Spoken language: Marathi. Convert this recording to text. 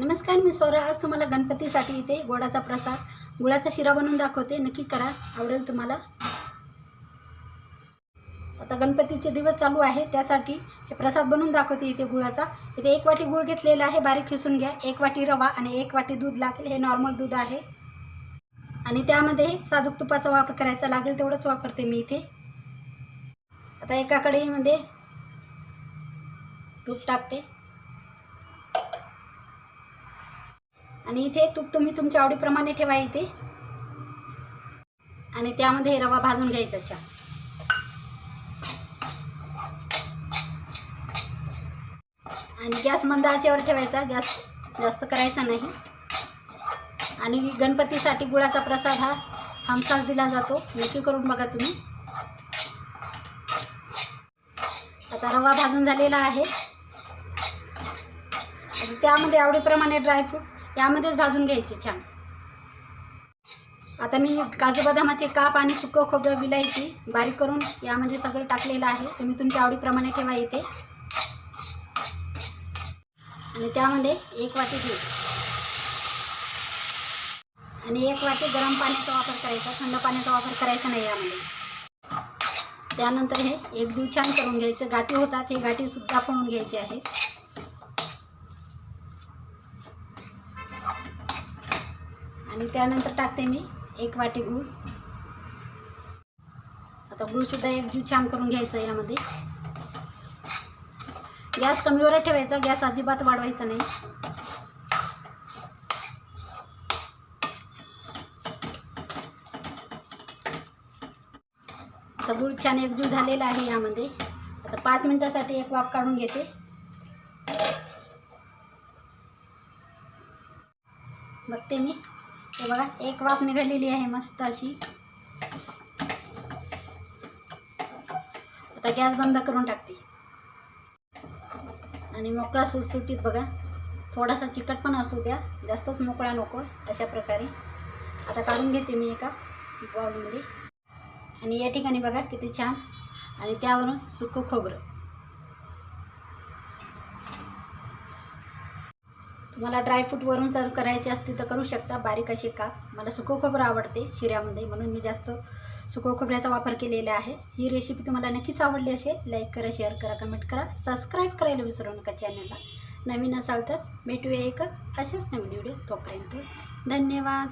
नमस्कार मी सौरा आज तुम्हाला गणपतीसाठी इथे गोडाचा प्रसाद गुळाचा शिरा बनवून दाखवते. नक्की करा. आवडेल तुम्हाला. आता गणपतीचे दिवस चालू आहे. त्यासाठी हे प्रसाद बनवून दाखवते इथे गुळाचा. इथे एक वाटी गुळ घेतलेला आहे. बारीक खिसून घ्या. एक वाटी रवा आणि एक वाटी दूध लागेल. हे नॉर्मल दूध आहे. आणि त्यामध्ये साजूक तुपाचा वापर करायचा लागेल. तेवढंच वापरते मी इथे. आता एका कढईमध्ये तूप टाकते. आणि इथे तूप तुम्ही तुमच्या आवडीप्रमाणे ठेवा इथे. आणि त्यामध्ये रवा भाजून घ्यायचा छान. आणि गॅस मंद आचेवर ठेवायचा. गॅस जास्त करायचा नाही. आणि गणपतीसाठी गुळाचा प्रसाद हा हमसाच दिला जातो. नक्की करून बघा तुम्ही. आता रवा भाजून झालेला आहे. आणि त्यामध्ये आवडीप्रमाणे ड्रायफ्रूट यामध्येच भाजून घ्यायचे छान. आता मी काजू बदामाचे काप आणि सुकं खोबरं विलायची बारीक करून यामध्ये सगळं टाकलेलं आहे. तुम्ही तुमच्या आवडीप्रमाणे ठेवा इथे. आणि त्यामध्ये एक वाटी दूध आणि एक वाटी गरम पाण्याचा वापर करायचा. थंड पाण्याचा वापर करायचा नाही यामध्ये. त्यानंतर हे एक दूध छान करून घ्यायचं. गाठी होतात. हे गाठी सुद्धा पळून घ्यायचे आहेत आणि त्यानंतर टाकते मी एक वाटी गूळ. आता गुळसुद्धा एक जीव छान करून घ्यायचा यामध्ये. गॅस कमीवर ठेवायचा गॅस अजिबात वाढवायचा नाही. आता गुळ छान एकजीव झालेला आहे यामध्ये. आता पाच मिनटासाठी एक वाफ काढून घेते. बघते मी. हे बघा एक वाफ निघालेली आहे मस्त अशी. आता गॅस बंद करून टाकते. आणि मोकळा सुटसुटीत बघा. थोडासा चिकट पण असू द्या जास्तच मोकळा नको अशा प्रकारे. आता काढून घेते मी एका बॉलमध्ये आणि या ठिकाणी बघा किती छान. आणि त्यावरून सुकं खोबरं. तुम्हाला ड्रायफ्रूटवरून सर्व करायचे असतील तर करू शकता. बारीक असे का मला सुको खोबरं आवडते शिऱ्यामध्ये म्हणून मी जास्त सुको खोबऱ्याचा वापर केलेला आहे. ही रेसिपी तुम्हाला नक्कीच आवडली असेल लाईक करा शेअर करा कमेंट करा सबस्क्राईब करायला विसरू नका चॅनलला नवीन असाल तर भेटूया एक अशाच नवीन व्हिडिओ तोपर्यंत. धन्यवाद.